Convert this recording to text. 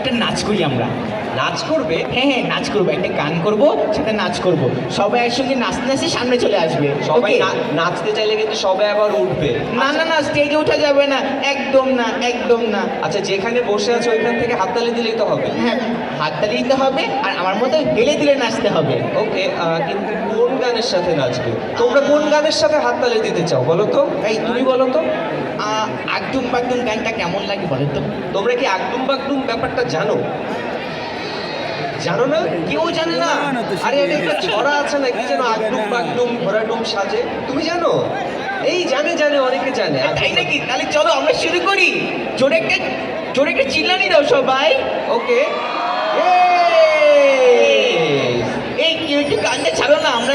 একটা নাচ করি আমরা। নাচ করবে? হ্যাঁ হ্যাঁ নাচ করব। একটা গান করব সেটা নাচ করব। সবাই একসঙ্গে নাচতে নাচতে সামনে চলে আসবে। সবাই নাচতে চাইলে কিন্তু সবাই আবার উঠবে। না না না স্টেজে ওঠা যাবে না। একদম না একদম না। আচ্ছা যেখানে বসে আছো ওইখান থেকে হাততালি দিলেই তো হবে। হ্যাঁ হাততালি দিতে হবে আর আমার মতো হেলে দিলে নাচতে হবে। ওকে কিন্তু কোন গানের সাথে নাচবে। তোমরা কোন গানের সাথে হাততালি দিতে চাও বলো তো? এই তুমি বলো তো। আহ, আগডুম বাগডুম গানটা কেমন লাগে বলো তো? তোমরা কি আগডুম বাগডুম ব্যাপারটা জানো? জানো না? কেউ জানে না। আরে এটা একটা ছড়া আছে না? কি যেন আগডুম বাগডুম ঘোড়াডুম সাজে। তুমি জানো? এই জানে জানে অনেকে জানে। তাই নাকি? তাহলে চলো আমরা শুরু করি। জোরে একটা জোরে একটা চিল্লানি দাও সবাই। ওকে। এই কেউ একটু গানটা ছাড়ো না আমরা